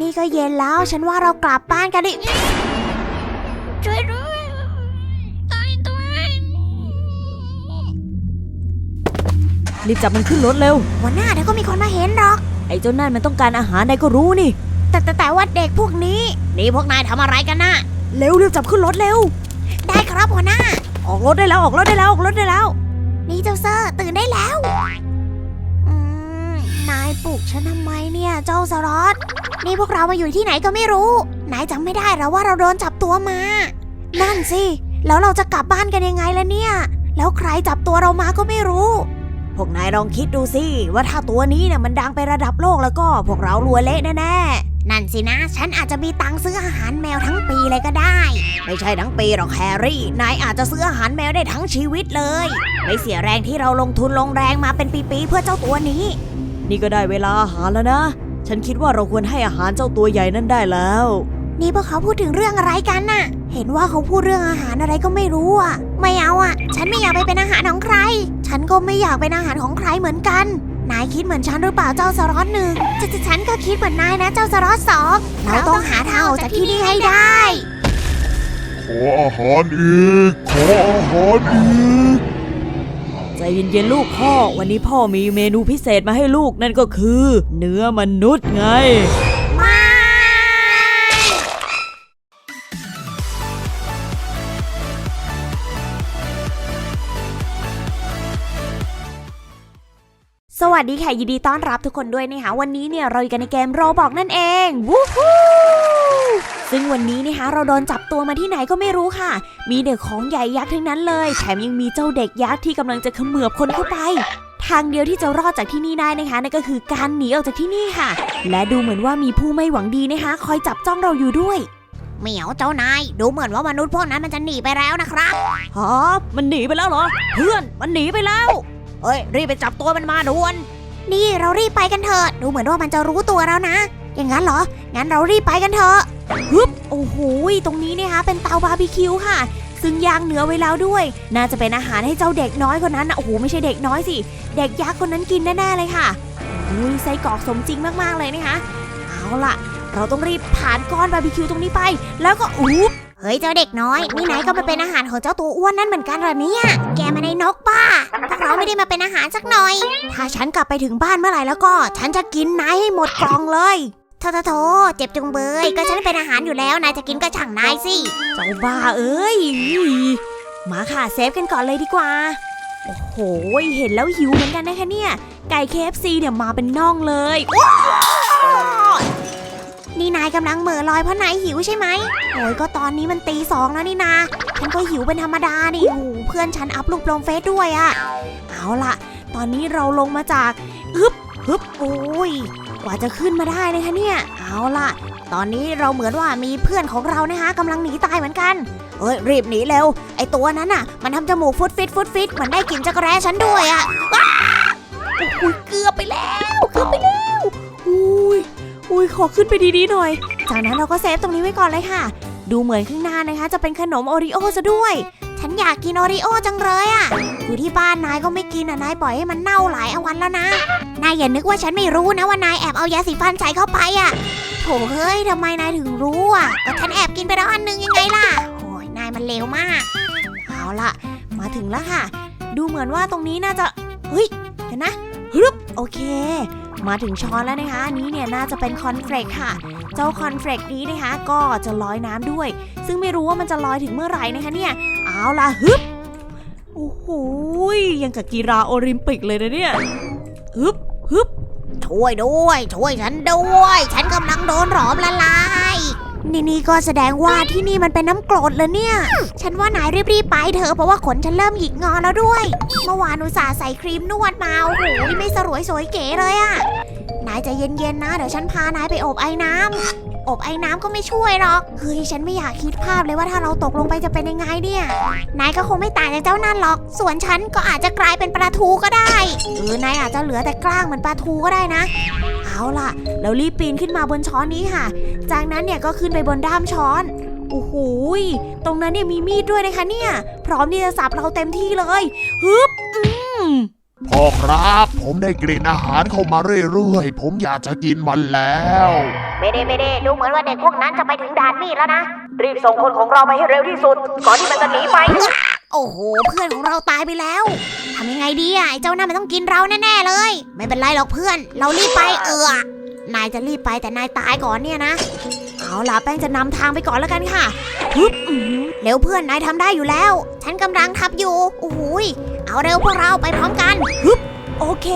นี่ก็เย็นแล้ว ฉันว่าเรากลับบ้านกันดิ ช่วยด้วยตายตัวรีบจับมันขึ้นรถเร็ว วันหน้าเดี๋ยวก็มีคนมาเห็นหรอก ไอ้เจ้านั่นมันต้องการอาหารนายก็รู้นี่ แต่แต่แต่ว่าเด็กพวกนี้ นี่พวกนายทำอะไรกันน่ะ เร็วรีบจับขึ้นรถเร็ว ได้ครับหัวหน้า ออกรถได้แล้วออกรถได้แล้วออกรถได้แล้ว นี่เจ้าเซอร์ตื่นได้แล้วอืม นายปลุกฉันทำไมเนี่ยเจ้าสรอตนี่พวกเรามาอยู่ที่ไหนก็ไม่รู้ นายจำไม่ได้เหรอว่าเราโดนจับตัวมา นั่นสิ แล้วเราจะกลับบ้านกันยังไงล่ะเนี่ย แล้วใครจับตัวเรามาก็ไม่รู้ พวกนายลองคิดดูสิว่าถ้าตัวนี้เนี่ยมันดังไประดับโลกแล้วก็พวกเรารวยเละแน่นั่นสินะ ฉันอาจจะมีตังค์ซื้ออาหารแมวทั้งปีเลยก็ได้ๆไม่ใช่ทั้งปีหรอกแฮร์รี่ นายอาจจะซื้ออาหารแมวได้ทั้งชีวิตเลย ไม่เสียแรงที่เราลงทุนลงแรงมาเป็นปีๆเพื่อเจ้าตัวนี้ นี่ก็ได้เวลาอาหารแล้วนะ ฉันคิดว่าเราควรให้อาหารเจ้าตัวใหญ่นั่นได้แล้ว นี่พวกเขาพูดถึงเรื่องอะไรกันน่ะ เห็นว่าเขาพูดเรื่องอาหารอะไรก็ไม่รู้อะ ไม่เอาอะ ฉันไม่อยากไปเป็นอาหารของใคร ฉันก็ไม่อยากเป็นอาหารของใครเหมือนกัน นายคิดเหมือนฉันหรือเปล่าเจ้าสรอตหนึ่งจะจะฉันก็คิดเหมือนนายนะเจ้าสรอตสองเราต้องหาทางออกจากที่นี่ให้ได้ ขออาหารอีก ขออาหารอีกใจ เย็นๆลูกพ่อ วันนี้พ่อมีเมนูพิเศษมาให้ลูกนั่นก็คือ เนื้อมนุษย์ไง วัสดีค่ะยินดีต้อนรับทุกคนด้วยนะคะวันนี้เนี่ยเราอยู่กันในเกมโรบอกนั่นเองวู้ฮู้ซึ่งวันนี้นะคะเราโดนจับตัวมาที่ไหนก็ไม่รู้ค่ะ มีเด็กของใหญ่ยักษ์ทั้งนั้นเลย แถมยังมีเจ้าเด็กยักษ์ที่กำลังจะเขมือบคนเข้าไป ทางเดียวที่จะรอดจากที่นี่ได้นะคะนั่นก็คือการหนีออกจากที่นี่ค่ะ และดูเหมือนว่ามีผู้ไม่หวังดีนะคะ คอยจับจ้องเราอยู่ด้วยเหมียวเจ้านายดูเหมือนว่ามนุษย์พวกนั้นมันจะหนีไปแล้วนะครับฮะมันหนีไปแล้วเหรอ เพื่อนมันหนีไปแล้ว เฮ้ย รีบไปจับตัวมันมาด่วน นี่เรารีบไปกันเถอะ ดูเหมือนว่ามันจะรู้ตัวแล้วนะ อย่างนั้นเหรอ งั้นเรารีบไปกันเถอะฮึบโอ้โห ตรงนี้เนี่ยคะเป็นเตาบาร์บีคิวค่ะ ซึ่งย่างเนื้อไว้แล้วด้วย น่าจะเป็นอาหารให้เจ้าเด็กน้อยคนนั้นนะโอ้โห ไม่ใช่เด็กน้อยสิ เด็กยักษ์คนนั้นกินแน่ๆเลยค่ะอุ้ยไส้กรอกสมจริงมากๆเลยนะคะ เอาล่ะ เราต้องรีบผ่านก้อนบาร์บีคิวตรงนี้ไป แล้วก็อุ๊บ เฮ้ยเจ้าเด็กน้อยนี่นายก็มาเป็นอาหารของเจ้าตัวอ้วนนั่นเหมือนกันเหรอเนี่ย แกมาในนกป้าพวกเราไม่ได้มาเป็นอาหารสักหน่อย ถ้าฉันกลับไปถึงบ้านเมื่อไหร่แล้วก็ ฉันจะกินนายให้หมดกล่องเลยโทโทโทเจ็บจุงเบย ก็ฉันเป็นอาหารอยู่แล้ว นายจะกินก็ช่างนายสิ เจ้าบ้าเอ้ย มาค่ะเซฟกันก่อนเลยดีกว่า โอ้โห เห็นแล้วหิวเหมือนกันนะคะเนี่ย ไก่ KFC เนี่ยมาเป็นน่องเลย นี่นายกำลังเหม่อลอยเพราะนายหิวใช่ไหมโอ้ยก็ตอนนี้มันตีสองแล้วนี่นา ฉันก็หิวเป็นธรรมดานี่โอ้เพื่อนฉันอัพรูปลงเฟซด้วยอะเอาล่ะตอนนี้เราลงมาจากฮึบฮึบโอ้ยกว่าจะขึ้นมาได้นะคะเนี่ย เอาล่ะตอนนี้เราเหมือนว่ามีเพื่อนของเรานะคะกำลังหนีตายเหมือนกัน เอ้ยรีบหนีเร็ว ไอตัวนั้นน่ะ มันทำจมูกฟุดฟิตฟุดฟิตมือนได้กลิ่นจักรแร้ฉันด้วยอะว้าโอ้ยเกือบไปแล้วเกือบไปแล้ว อุ้ยขอขึ้นไปดีๆหน่อย จากนั้นเราก็เซฟตรงนี้ไว้ก่อนเลยค่ะ ดูเหมือนข้างหน้านะคะ จะเป็นขนมโอริโอซะด้วย ฉันอยากกินโอริโอจังเลยอะ่ะ อยู่ที่บ้านนายก็ไม่กินอะ นายปล่อยให้มันเน่าหลายวันแล้วนะ นายอย่านึกว่าฉันไม่รู้นะว่านายแอบเอายาสีฟันใส่เข้าไปอะ่ะ โถเฮ้ยทำไมนายถึงรู้อะก็ฉันแอบกินไปแล้วอันนึงยังไงล่ะ โอ้ยนายมันเลวมาก เอาล่ะมาถึงแล้วค่ะ ดูเหมือนว่าตรงนี้น่าจะ เฮ้ย เห็นนะฮึบโอเค มาถึงช้อนแล้วนะคะอันนี้เนี่ยน่าจะเป็นคอนเฟลกค่ะ เจ้าคอนเฟลกนี้นะคะ ก็จะลอยน้ำด้วย ซึ่งไม่รู้ว่ามันจะลอยถึงเมื่อไหร่นะคะเนี่ย เอาล่ะฮึบโอ้โหยยังกับกีฬาโอลิมปิกเลยนะเนี่ยฮึบฮึบช่วยด้วย ช่วยฉันด้วย ฉันกำลังโดนหลอมละลาย นี่นี่ก็แสดงว่าที่นี่มันเป็นน้ำกรดเลยเนี่ย ฉันว่านายรีบๆไปเถอะเพราะว่าขนฉันเริ่มหยิกงอแล้วด้วย เมื่อวานอุตส่าห์ใส่ครีมนวดมาโอ้โหไม่สรวยสวยเก๋เลยอะนายใจะเย็นๆนะ เดี๋ยวฉันพานายไปอบไอ้น้ำอบไอ้น้ำก็ไม่ช่วยหรอก เฮ้ยฉันไม่อยากคิดภาพเลยว่าถ้าเราตกลงไปจะเป็นยังไงเนี่ย นายก็คงไม่ต่างจากเจ้านั่นหรอก ส่วนฉันก็อาจจะกลายเป็นปลาทูก็ได้เออนายอาจจะเหลือแต่กล้างเหมือนปลาทูก็ได้นะ เอาล่ะ เรารีบปีนขึ้นมาบนช้อนนี้ค่ะ จากนั้นเนี่ยก็ขึ้นไปบนด้ามช้อน โอ้โหยตรงนั้นเนี่ยมีมีดด้วยนะคะเนี่ย พร้อมที่จะสับเราเต็มที่เลย ฮึบ อืมพ่อครับผผมได้กลิ่นอาหารเข้ามาเรื่อยๆ ผมอยากจะกินมันแล้ว ไม่ได้ไม่ได้ดูเหมือนว่าเด็กพวกนั้นจะไปถึงด่านมีดแล้วนะ รีบส่งคนของเราไปให้เร็วที่สุด ก่อนที่มันจะหนีไป โอ้โห เพื่อนของเราตายไปแล้ว ทำยังไงดีอะไอ้เจ้านั่นมันต้องกินเราแน่ๆเลย ไม่เป็นไรหรอกเพื่อน เรารีบไปเออนายจะรีบไปแต่นายตายก่อนเนี่ยนะ เอาล่ะแป้งจะนำทางไปก่อนแล้วกันค่ะฮึบเร็วเพื่อนนายทำได้อยู่แล้ว ฉันกำลังทับอยู่โอ้โหยเอาเร็วพวกเราไปพร้อมกันโอเค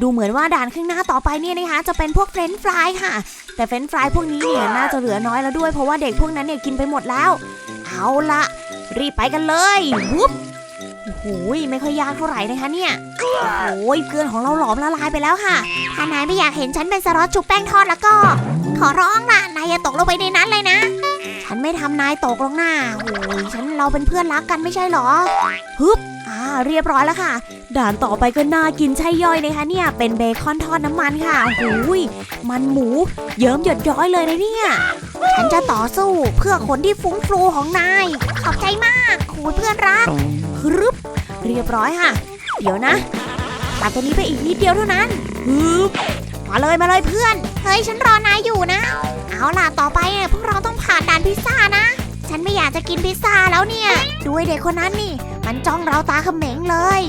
ดูเหมือนว่าด่านข้างหน้าต่อไปเนี่ยนะคะ จะเป็นพวกเฟรนฟรายค่ะ แต่เฟรนฟรายพวกนี้เนี่ยน่าจะเหลือน้อยแล้วด้วยเพราะว่าเด็กพวกนั้นเนี่ยกินไปหมดแล้ว เอาละรีบไปกันเลยวุ๊บ โอ้โหไม่ค่อยยากเท่าไหร่นะคะเนี่ยโอ้โหเกลือนของเราหลอมละลายไปแล้วค่ะ ถ้านายไม่อยากเห็นฉันเป็นสล็อตชุบแป้งทอดแล้วก็ ขอร้องละนายอย่าตกลงไปในนั้นเลยนะ ฉันไม่ทำนายตกหรอกนะโอ้ยฉันเราเป็นเพื่อนรักกันไม่ใช่หรอฮึปอ่าเรียบร้อยแล้วค่ะ ด่านต่อไปก็น่ากินใช่ย่อยนะคะเนี่ย เป็นเบคอนทอดน้ำมันค่ะโอ้ยมันหมูเยิ้มหยดย้อยเลยนะเนี่ย ฉันจะต่อสู้เพื่อคนที่ฟุ้งฟูของนาย ขอบใจมากโอ้ยเพื่อนรัก ฮึบเรียบร้อยค่ะ เดี๋ยวนะตัดตัวนี้ไปอีกนิดเดียวเท่านั้นฮึบมาเลยมาเลยเพื่อน เฮ้ยฉันรอนายอยู่นะ เอาล่ะต่อไปเนี่ยพวกเราต้องผ่านด่านพิซซ่านะ ฉันไม่อยากจะกินพิซซ่าแล้วเนี่ยด้วยเด็กคนนั้นนี่ มันจ้องเราตาเขม็งเลย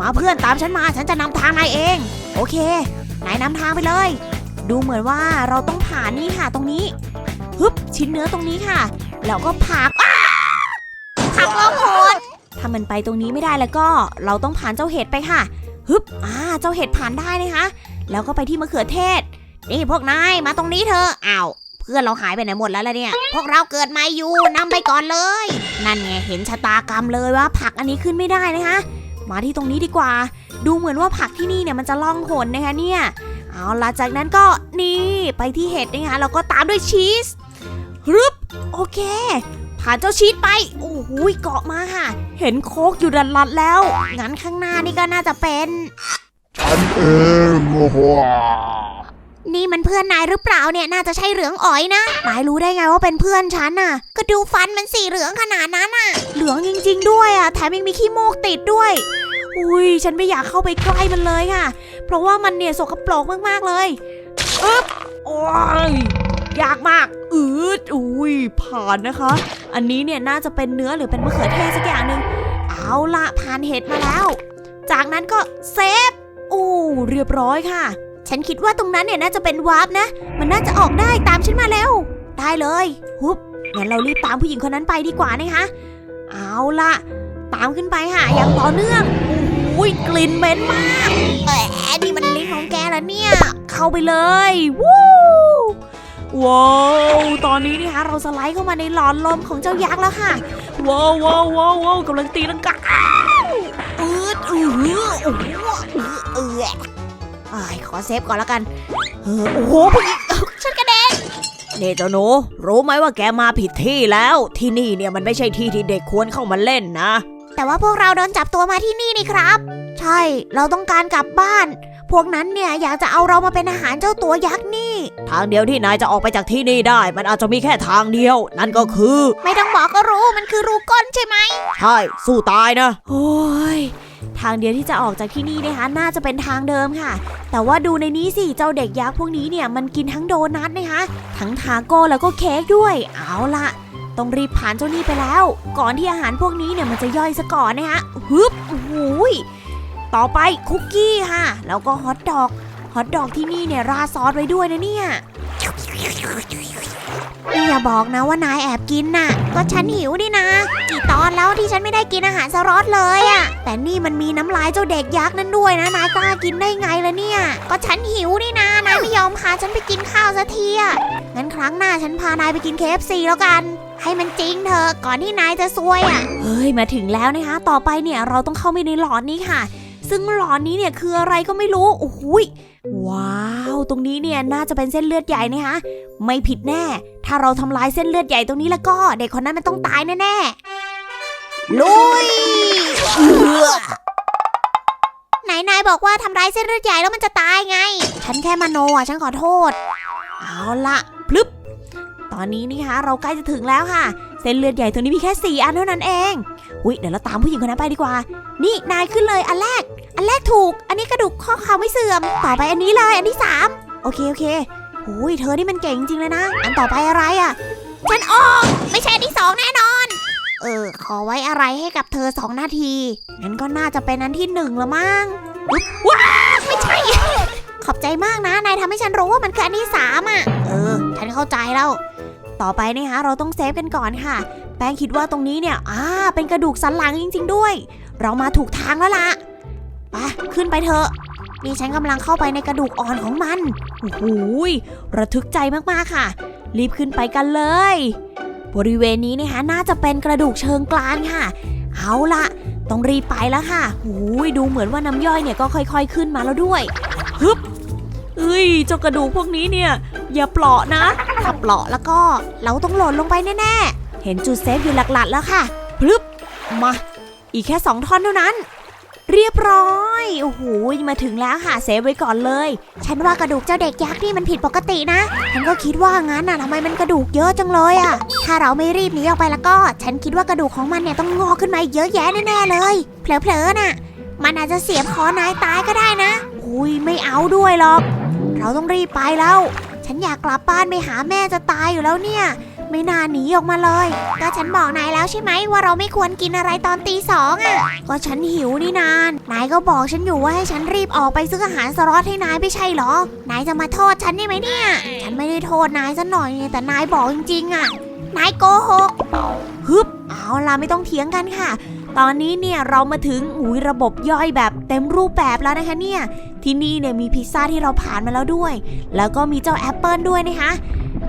มาเพื่อนตามฉันมาฉันจะนำทางนายเอง โอเคนายนำทางไปเลย ดูเหมือนว่าเราต้องผ่านนี่ค่ะตรงนี้ฮึบชิ้นเนื้อตรงนี้ค่ะ แล้วก็ผักผักโลกโหด ถ้ามันไปตรงนี้ไม่ได้แล้วก็เราต้องผ่านเจ้าเห็ดไปค่ะฮึบอ่าเจ้าเห็ดผ่านได้นะคะ แล้วก็ไปที่มะเขือเทศ นี่พวกนายมาตรงนี้เถอะอ้าวเพื่อนเราหายไปไหนหมดแล้วล่ะเนี่ย พวกเราเกิดมาอยู่นำไปก่อนเลย นั่นไงเห็นชะตากรรมเลยว่าผักอันนี้ขึ้นไม่ได้นะคะ มาที่ตรงนี้ดีกว่า ดูเหมือนว่าผักที่นี่เนี่ยมันจะล่องหนนะคะเนี่ยเอาละจากนั้นก็นี่ไปที่เห็ดนะคะแล้วก็ตามด้วยชีสฮึบโอเค ผ่านเจ้าชีสไป โอ้โหเกาะมาค่ะ เห็นโคกอยู่ดันลัดแล้ว งั้นข้างหน้านี่ก็น่าจะเป็น ฉันเองโอ้โหนี่มันเพื่อนนายหรือเปล่าเนี่ยน่าจะใช่เหลืองอ๋อยนะ นายรู้ได้ไงว่าเป็นเพื่อนฉันน่ะ ก็ดูฟันมันสีเหลืองขนาดนั้นน่ะ เหลืองจริง ๆ ด้วยอะ แถมยังมีขี้มูกติดด้วย อุ้ยฉันไม่อยากเข้าไปใกล้มันเลยค่ะ เพราะว่ามันเนี่ยสกปรกมากๆเลย อึ๊บ โอ้ย ยากมาก อืดอุ้ยผ่านนะคะ อันนี้เนี่ยน่าจะเป็นเนื้อหรือเป็นมะเขือเทศสักอย่างหนึ่งเอาละผ่านเห็ดมาแล้ว จากนั้นก็เซฟโอ้เรียบร้อยค่ะ ฉันคิดว่าตรงนั้นเนี่ยน่าจะเป็นวาร์ปนะ มันน่าจะออกได้ตามฉันมาแล้ว ได้เลยฮุบงั้นเรารีบตามผู้หญิงคนนั้นไปดีกว่านะคะ เอาละตามขึ้นไปค่ะอย่างต่อเนื่องโอ้ยกลิ่นเหม็นมากแหมนี่มันลิ้นของแกแล้วเนี่ย เข้าไปเลยวู้ ว้าวตอนนี้นี่ฮะเราสไลด์เข้ามาในหลอดลมของเจ้ายักษ์แล้วค่ะว้าวว้าวว้าวว้าวกำลังตีลังกาอืดอืออืออืออือเออเอ้ยขอเซฟก่อนแล้วกันเออโอ้โหฉันกระเด็นเนี่เจ้าหนูรู้ไหมว่าแกมาผิดที่แล้ว ที่นี่เนี่ยมันไม่ใช่ที่ที่เด็กควรเข้ามาเล่นนะ แต่ว่าพวกเราโดนจับตัวมาที่นี่นี่ครับ ใช่เราต้องการกลับบ้าน พวกนั้นเนี่ยอยากจะเอาเรามาเป็นอาหารเจ้าตัวยักษ์นี่ ทางเดียวที่นายจะออกไปจากที่นี่ได้ มันอาจจะมีแค่ทางเดียว นั่นก็คือ ไม่ต้องบอกก็รู้มันคือรูก้นใช่ไหมใช่สู้ตายนะ โอ้ยทางเดียวที่จะออกจากที่นี่นะคะน่าจะเป็นทางเดิมค่ะ แต่ว่าดูในนี้สิเจ้าเด็กยักษ์พวกนี้เนี่ยมันกินทั้งโดนัทนะคะ ทั้งทาโก้แล้วก็เค้กด้วย เอาล่ะต้องรีบผ่านเจ้านี่ไปแล้ว ก่อนที่อาหารพวกนี้เนี่ยมันจะย่อยซะก่อนนะคะฮึบโอ้โหย ต่อไปคุกกี้ค่ะ แล้วก็ฮอทดอก ฮอทดอกที่นี่เนี่ยราดซอสไว้ด้วยนะเนี่ยนี่อย่าบอกนะว่านายแอบกินน่ะ ก็ฉันหิวนี่นะ กี่ตอนแล้วที่ฉันไม่ได้กินอาหารสล็อตเลยอะแต่นี่มันมีน้ำลายเจ้าเด็กยักษ์นั่นด้วยนะ นายกล้ากินได้ไงล่ะเนี่ย ก็ฉันหิวนี่นะ นายไม่ยอมพาฉันไปกินข้าวสักทีอะงั้นครั้งหน้าฉันพานายไปกิน KFC แล้วกัน ให้มันจริงเถอะก่อนที่นายจะซวยอะ เฮ้ยมาถึงแล้วนะคะ ต่อไปเนี่ยเราต้องเข้าไปในหลอดนี้ค่ะ ซึ่งหลอดนี้เนี่ยคืออะไรก็ไม่รู้โอ้โหยว้าว ตรงนี้เนี่ยน่าจะเป็นเส้นเลือดใหญ่นะคะไม่ผิดแน่ ถ้าเราทำลายเส้นเลือดใหญ่ตรงนี้แล้วก็ เด็กคนนั้นมันต้องตายแน่ๆลุยไหนนายบอกว่าทำร้ายเส้นเลือดใหญ่แล้วมันจะตายไง ฉันแค่มโนอะฉันขอโทษ เอาละพลึบตอนนี้นี่คะเราใกล้จะถึงแล้วค่ะ เส้นเลือดใหญ่ตรงนี้มีแค่สี่อันเท่านั้นเองอุ้ยเดี๋ยวเราตามผู้หญิงคนนั้นไปดีกว่า นี่นายขึ้นเลยอันแรก อันแรกถูก อันนี้กระดูกข้อเข่าไม่เสื่อม ต่อไปอันนี้เลย อันที่สามโอเคโอเคหุยเธอนี่มันเก่งจริงเลยนะ อันต่อไปอะไรอะฉันออกไม่ใช่อันที่สองแน่นอน เออ ขอไว้อะไรให้กับเธอสองนาทีงั้นก็น่าจะเป็นอันที่หนึ่งละมั้งว้าไม่ใช่ ขอบใจมากนะนายทำให้ฉันรู้ว่ามันคืออันที่สามอะ เออ ฉันเข้าใจแล้ว ต่อไปนะคะเราต้องเซฟกันก่อนค่ะ แป้งคิดว่าตรงนี้เนี่ยอ่าเป็นกระดูกสันหลังจริง ๆ ด้วย เรามาถูกทางแล้วล่ะไปขึ้นไปเถอะนี่ฉันกำลังเข้าไปในกระดูกอ่อนของมันโอ้โหระทึกใจมากๆค่ะ รีบขึ้นไปกันเลย บริเวณนี้นะคะน่าจะเป็นกระดูกเชิงกรานค่ะ เอาละต้องรีบไปแล้วค่ะโอ้ยดูเหมือนว่าน้ำย่อยเนี่ยก็ค่อย ๆ ขึ้นมาแล้วด้วยฮึบ เอ้ยเจ้ากระดูกพวกนี้เนี่ยอย่าเปราะนะ ถ้าเปลาะแล้วก็เราต้องหล่นลงไปแน่ๆ เห็นจุดเซฟอยู่หลักๆแล้วค่ะพลึบมา อีกแค่สองท่อนเท่านั้น เรียบร้อยโอ้โหมาถึงแล้วค่ะเซฟไว้ก่อนเลย ฉันว่ากระดูกเจ้าเด็กยักษ์นี่มันผิดปกตินะ ฉันก็คิดว่างั้นน่ะทำไมมันกระดูกเยอะจังเลยอะ ถ้าเราไม่รีบหนีออกไปแล้วก็ ฉันคิดว่ากระดูกของมันเนี่ยต้องงอกขึ้นมาเยอะแยะแน่ๆเลยเผลอๆน่ะ มันอาจจะเสียบคอนายตายก็ได้นะ อุ้ยไม่เอาด้วยหรอก เราต้องรีบไปแล้ว ฉันอยากกลับบ้านไปหาแม่จะตายอยู่แล้วเนี่ย ไม่น่าหนีออกมาเลย ก็ฉันบอกนายแล้วใช่ไหมว่าเราไม่ควรกินอะไรตอนตีสองอะ ก็ฉันหิวนี่นาน นายก็บอกฉันอยู่ว่าให้ฉันรีบออกไปซื้ออาหารสล็อตให้นายไม่ใช่หรอ นายจะมาโทษฉันได้ไหมเนี่ย ฉันไม่ได้โทษนายซะหน่อยเนี่ยแต่นายบอกจริงๆอะ นายโกหก ฮึบ เอาล่ะไม่ต้องเถียงกันค่ะตอนนี้เนี่ยเรามาถึงอุ้ยระบบย่อยแบบเต็มรูปแบบแล้วนะคะเนี่ย ที่นี่เนี่ยมีพิซซ่าที่เราผ่านมาแล้วด้วย แล้วก็มีเจ้าแอปเปิลด้วยนะคะ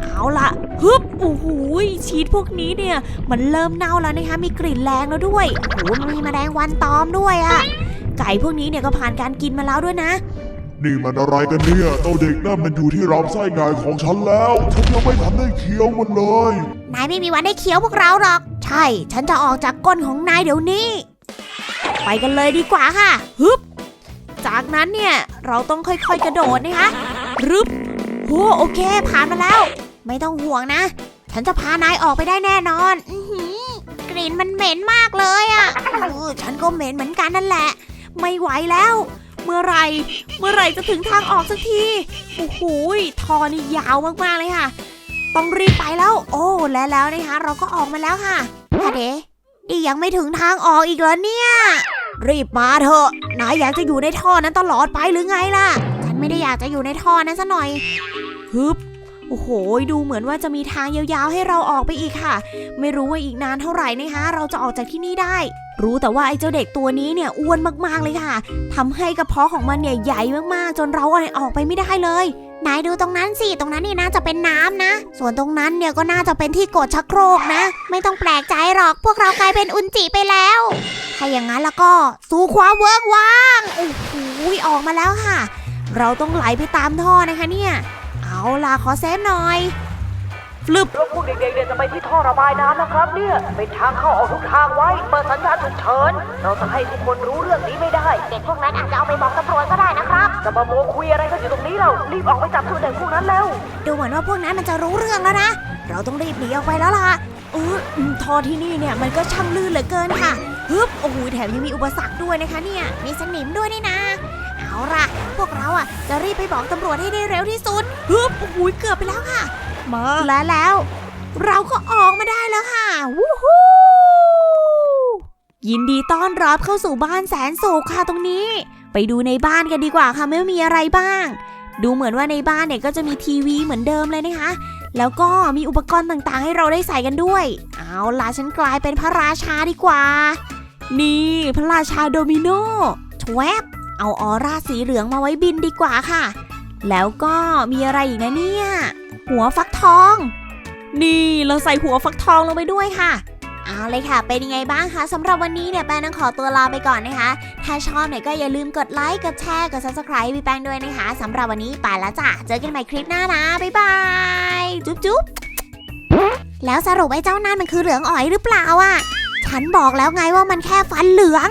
เอาล่ะฮึบโอ้โหยชีสพวกนี้เนี่ย มันเริ่มเน่าแล้วนะคะมีกลิ่นแรงแล้วด้วยโอ้มันมีแมลงวันตอมด้วยอะไก่พวกนี้เนี่ยก็ผ่านการกินมาแล้วด้วยนะนี่มันอะไรกันเนี่ยเต้าเด็กนั่นมันอยู่ที่ลำไส้ใหญ่ของฉันแล้วฉันยังไม่ทันได้เคี้ยวมันเลยนายไม่มีวันได้เคี้ยวพวกเราหรอก ใช่ ฉันจะออกจากก้นของนายเดี๋ยวนี้ ไปกันเลยดีกว่าค่ะฮึบ จากนั้นเนี่ยเราต้องค่อยๆกระโดดนะคะรึบโหโอเค ผ่านมาแล้ว ไม่ต้องห่วงนะ ฉันจะพานายออกไปได้แน่นอนอกลิ่นมันเหม็นมากเลยอะ่ะฉันก็เหม็นเหมือนกันนั่นแหละ ไม่ไหวแล้ว เมื่อไหรเมื่อไหรจะถึงทางออกสักทีโอ้โหทอนี่ยาวมากๆเลยค่ะ ต้องรีบไปแล้ว โอ้และแล้วนะคะ เราก็ออกมาแล้วค่ะอะเดนี่ยังไม่ถึงทางออกอีกเหรอเนี่ย รีบมาเถอะนายอยากจะอยู่ในท่อนั้นตลอดไปหรือไงล่ะ ฉันไม่ได้อยากจะอยู่ในท่อนั้นซะหน่อยฮึบโอ้โห ดูเหมือนว่าจะมีทางยาวๆให้เราออกไปอีกค่ะ ไม่รู้ว่าอีกนานเท่าไหร่นะคะ เราจะออกจากที่นี่ได้ รู้แต่ว่าไอ้เจ้าเด็กตัวนี้เนี่ยอ้วนมากๆเลยค่ะทำให้กระเพาะของมันเนี่ยใหญ่มากๆ จนเราเอาออกไปไม่ได้เลย นายดูตรงนั้นสิ ตรงนั้นนี่น่าจะเป็นน้ำนะ ส่วนตรงนั้นเนี่ยก็น่าจะเป็นที่กดชักโครกนะ ไม่ต้องแปลกใจหรอก พวกเรากลายเป็นอุนจิไปแล้ว ถ้าอย่างนั้นแล้วก็สู่ความเวิร์กว่างโอ้โหออกมาแล้วค่ะ เราต้องไหลไปตามท่อนะคะเนี่ย เอาล่ะขอเซฟหน่อย ฟลึบแล้วพวกเด็กๆเนี่ยจะไปที่ท่อระบายน้ำนะครับ เนี่ยเป็นทางเข้าออกทุกทางไว้ เปิดสัญญาณฉุกเฉิน เราจะให้ทุกคนรู้เรื่องนี้ไม่ได้ เด็กพวกนั้นอาจจะเอาไปบอกตำรวจก็ได้นะครับ จะมาโมคุยอะไรกันอยู่ตรงนี้เรา รีบออกไปจับตัวเด็กพวกนั้นแล้ว ดูเหมือนว่าพวกนั้นมันจะรู้เรื่องแล้วนะ เราต้องรีบหนีออกไปแล้วล่ะเอออืมท่อที่นี่เนี่ยมันก็ช่างลื่นเหลือเกินค่ะฮึบโอ้โหแถมยังมีอุปสรรคด้วยนะคะเนี่ย มีสนิมด้วยนี่นะเอาล่ะ พวกเราอะจะรีบไปบอกตำรวจให้ได้เร็วที่สุดฮึบโอ้โหเกือบไปแล้วค่ะ มาและแล้ว เราก็ออกมาได้แล้วค่ะวู้ฮู้ยินดีต้อนรับเข้าสู่บ้านแสนสุขค่ะตรงนี้ ไปดูในบ้านกันดีกว่าค่ะไม่ว่ามีอะไรบ้าง ดูเหมือนว่าในบ้านเนี่ยก็จะมีทีวีเหมือนเดิมเลยนะคะ แล้วก็มีอุปกรณ์ต่างๆ ให้เราได้ใส่กันด้วย เอาล่ะฉันกลายเป็นพระราชาดีกว่า นี่พระราชาโดมิโนชวบเอาออร่าสีเหลืองมาไว้บินดีกว่าค่ะ แล้วก็มีอะไรอีกนะเนี่ย หัวฟักทอง นี่เราใส่หัวฟักทองลงไปด้วยค่ะ เอาเลยค่ะ เป็นยังไงบ้างคะสำหรับวันนี้เนี่ยแป้งต้องขอตัวลาไปก่อนนะคะ ถ้าชอบเนี่ยก็อย่าลืมกดไลค์ กดแชร์ กด subscribe พี่แป้งด้วยนะคะสำหรับวันนี้ไปแล้วจ้ะ เจอกันใหม่คลิปหน้านะ บ๊ายบาย จุ๊บจุ๊บแล้วสรุปไอ้เจ้านั่นมันคือเหลืองอ๋อยหรือเปล่าอะ ฉันบอกแล้วไงว่ามันแค่ฟันเหลือง